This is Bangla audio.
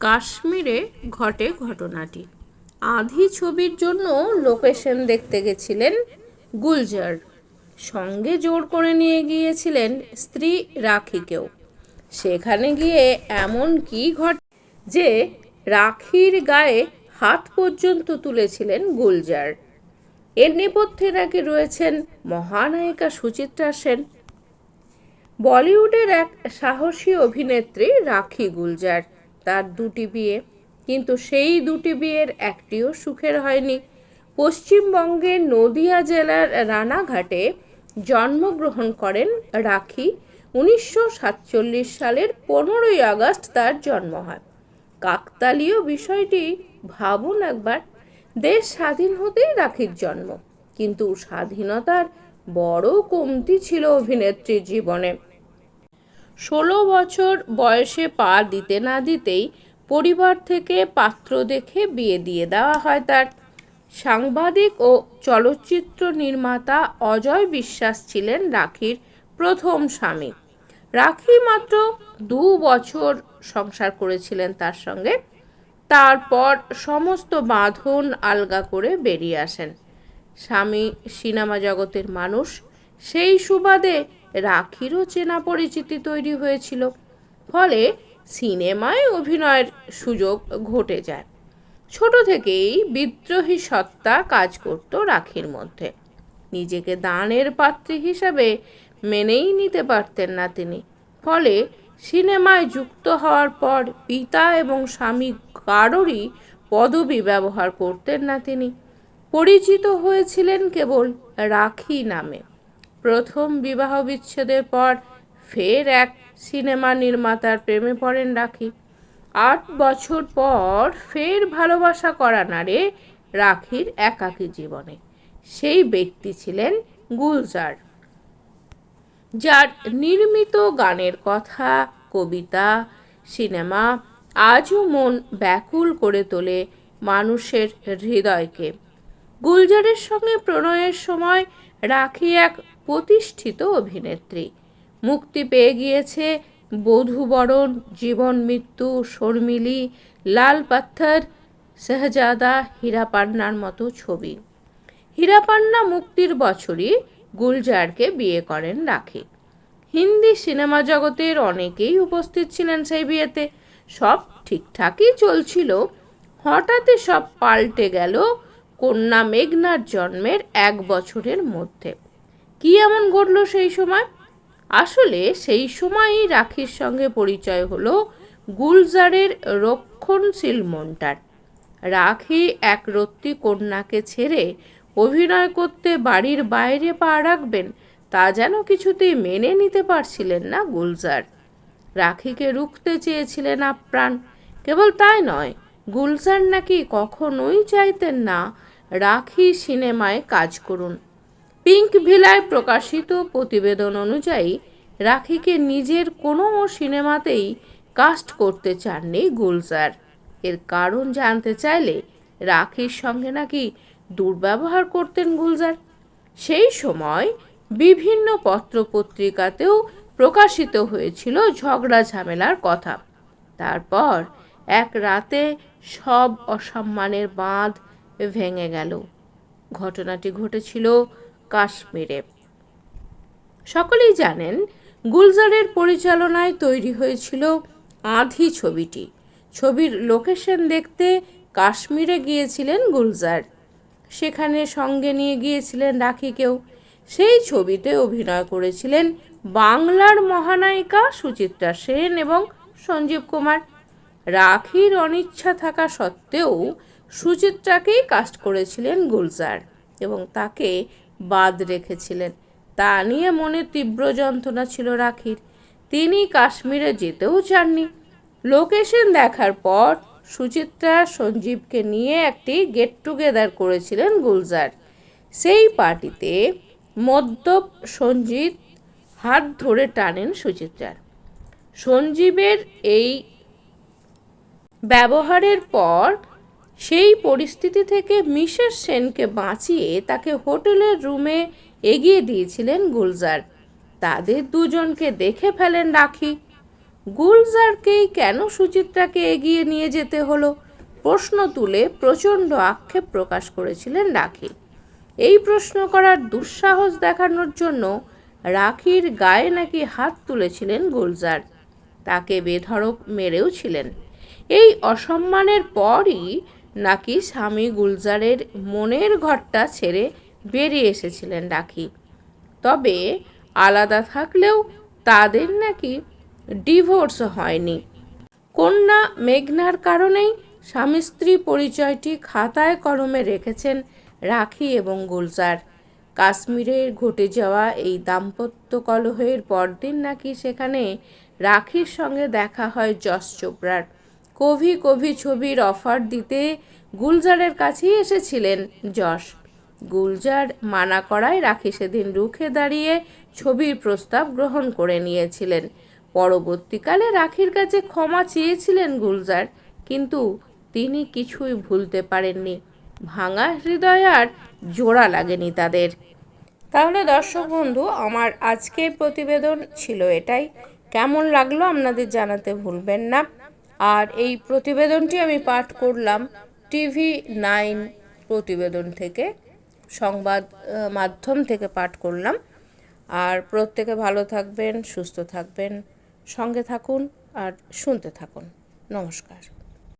কাশ্মীরে ঘটে ঘটনাটি। আধি ছবির জন্য লোকেশন দেখতে গেছিলেন গুলজার। সঙ্গে জোর করে নিয়ে গিয়েছিলেন স্ত্রী রাখিকেও। সেখানে গিয়ে এমন কি ঘট, যে রাখির গায়ে হাত পর্যন্ত তুলেছিলেন গুলজার। এর নেপথ্যে নাকি রয়েছেন মহানায়িকা সুচিত্রা সেন। বলিউডের এক সাহসী অভিনেত্রী রাখি গুলজার। তার দুটি বিয়ে। কিন্তু সেই দুটি বিয়ের একটিও সুখের হয়নি। পশ্চিমবঙ্গের নদিয়া জেলার রানাঘাটে জন্মগ্রহণ করেন রাখি। উনিশশো সাতচল্লিশ সালের পনেরোই আগস্ট তার জন্ম হয়। কাকতালীয় বিষয়টি ভাবুন একবার। দেশ স্বাধীন হতেই রাখির জন্ম। কিন্তু স্বাধীনতার বড় কমতি ছিল অভিনেত্রীর জীবনে। ষোলো বছর বয়সে পা দিতে না দিতেই পরিবার থেকে পাত্র দেখে বিয়ে দিয়ে দেওয়া হয় তার। সাংবাদিক ও চলচ্চিত্র নির্মাতা অজয় বিশ্বাস ছিলেন রাখির প্রথম স্বামী। রাখি মাত্র দু বছর সংসার করেছিলেন তার সঙ্গে। তারপর সমস্ত বাঁধন আলগা করে বেরিয়ে আসেন। স্বামী সিনেমা জগতের মানুষ। সেই সুবাদে রাখিরও চেনা পরিচিতি তৈরি হয়েছিল। ফলে সিনেমায় অভিনয়ের সুযোগ ঘটে যায়। ছোট থেকেই বিদ্রোহী সত্তা কাজ করত রাখির মধ্যে। নিজেকে দানের পাত্রী হিসাবে মেনেই নিতে পারতেন না তিনি। ফলে সিনেমায় যুক্ত হওয়ার পর পিতা এবং স্বামী কারোরই পদবি ব্যবহার করতেন না তিনি। পরিচিত হয়েছিলেন কেবল রাখি নামে। প্রথম বিবাহ বিচ্ছেদের পর ফের এক সিনেমা নির্মাতার প্রেমে পড়েন রাখি। আট বছর পর ফের ভালোবাসা করা নাড়ে রাখির একাকী জীবনে। সেই ব্যক্তি ছিলেন গুলজার। যার নির্মিত গানের কথা, কবিতা, সিনেমা আজও মন ব্যাকুল করে তোলে মানুষের হৃদয়কে। গুলজারের সঙ্গে প্রণয়ের সময় রাখি এক প্রতিষ্ঠিত অভিনেত্রী। মুক্তি পেয়ে গিয়েছে বধূবরণ, জীবন মৃত্যু, শর্মিলি, লাল পাথর, শাহজাদা, হীরাপান্নার মতো ছবি। হীরাপান্না মুক্তির বছরই গুলজারকে বিয়ে করেন রাখি। হিন্দি সিনেমা জগতের অনেকেই উপস্থিত ছিলেন সেই বিয়েতে। সব ঠিকঠাকই চলছিল। হঠাৎই সব পাল্টে গেল কন্যা মেঘনার জন্মের এক বছরের মধ্যে। কি এমন ঘটল সেই সময়? আসলে সেই সময়ই রাখির সঙ্গে পরিচয় হলো গুলজারের রক্ষণশীল মনটার। রাখি এক রত্তি কন্যাকে ছেড়ে অভিনয় করতে বাড়ির বাইরে পা রাখবেন, তা যেন কিছুতেই মেনে নিতে পারছিলেন না গুলজার। রাখিকে রুখতে চেয়েছিলেন আপ্রাণ। কেবল তাই নয়, গুলজার নাকি কখনোই চাইতেন না রাখি সিনেমায় কাজ করুন। পিঙ্ক ভিলায় প্রকাশিত প্রতিবেদন অনুযায়ী, রাখিকে নিজের কোনো সিনেমাতেই কাস্ট করতে চাননি গুলজার। এর কারণ জানতে চাইলে রাখির সঙ্গে নাকি দুর্ব্যবহার করতেন গুলজার। সেই সময় বিভিন্ন পত্রপত্রিকাতেও প্রকাশিত হয়েছিল ঝগড়া ঝামেলার কথা। তারপর এক রাতে সব অসম্মানের বাঁধ ভেঙে গেল। ঘটনাটি ঘটেছিল কাশ্মীরে। সকলেই জানেন, গুলজারের পরিচালনায় তৈরি হয়েছিল আধি ছবিটি। ছবির লোকেশন দেখতে কাশ্মীরে গিয়েছিলেন গুলজার। সেখানে সঙ্গে নিয়ে গিয়েছিলেন রাখিকেও। সেই ছবিতে অভিনয় করেছিলেন বাংলার মহানায়িকা সুচিত্রা সেন এবং সঞ্জীব কুমার। রাখির অনিচ্ছা থাকা সত্ত্বেও সুচিত্রাকেই কাস্ট করেছিলেন গুলজার এবং তাকে বাদ রেখেছিলেন। তা নিয়ে মনে তীব্র যন্ত্রণা ছিল রাখির। তিনি কাশ্মীরে যেতেও চাননি। লোকেশন দেখার পর সুচিত্রা সঞ্জীবকে নিয়ে একটি গেট টুগেদার করেছিলেন গুলজার। সেই পার্টিতে মদ্যপ সঞ্জিত হাত ধরে টানেন সুচিত্রার। সঞ্জীবের এই ব্যবহারের পর সেই পরিস্থিতি থেকে মিসেস সেনকে বাঁচিয়ে তাকে হোটেলের রুমে এগিয়ে দিয়েছিলেন গুলজার। তাদের দুজনকে দেখে ফেলেন রাখি। গুলজারকেই কেন সুচিত্রাকে এগিয়ে নিয়ে যেতে হলো? প্রশ্ন তুলে প্রচণ্ড আক্ষেপ প্রকাশ করেছিলেন রাখি। এই প্রশ্ন করার দুঃসাহস দেখানোর জন্য রাখির গায়ে নাকি হাত তুলেছিলেন গুলজার। তাকে বেধড়ক মেরেও ছিলেন। এই অসম্মানের পরই নাকি স্বামী গুলজারের মনের ঘরটা ছেড়ে বেরিয়ে এসেছিলেন রাখি। তবে আলাদা থাকলেও তাদের নাকি ডিভোর্স হয়নি। কন্যা মেঘনার কারণেই স্বামী স্ত্রী পরিচয়টি খাতায় কলমে রেখেছেন রাখি এবং গুলজার। কাশ্মীরে ঘটে যাওয়া এই দাম্পত্য কলহের পরদিন নাকি সেখানে রাখির সঙ্গে দেখা হয় যশ চোপড়ার। কভি কভি ছবির অফার দিতে গুলজারের কাছেই এসেছিলেন যশ। গুলজার মানা করায় রাখি সেদিন রুখে দাঁড়িয়ে ছবির প্রস্তাব গ্রহণ করে নিয়েছিলেন। পরবর্তীকালে রাখির কাছে ক্ষমা চেয়েছিলেন গুলজার, কিন্তু তিনি কিছুই ভুলতে পারেননি। ভাঙা হৃদয় আর জোড়া লাগেনি তাদের। তাহলে দর্শক বন্ধু, আমার আজকের প্রতিবেদন ছিল এটাই। কেমন লাগল আপনাদের জানাতে ভুলবেন না। আর এই প্রতিবেদনটি আমি পাঠ করলাম টিভি নাইন প্রতিবেদন থেকে, সংবাদ মাধ্যম থেকে পাঠ করলাম। আর প্রত্যেকে ভালো থাকবেন, সুস্থ থাকবেন, সঙ্গে থাকুন আর শুনতে থাকুন। নমস্কার।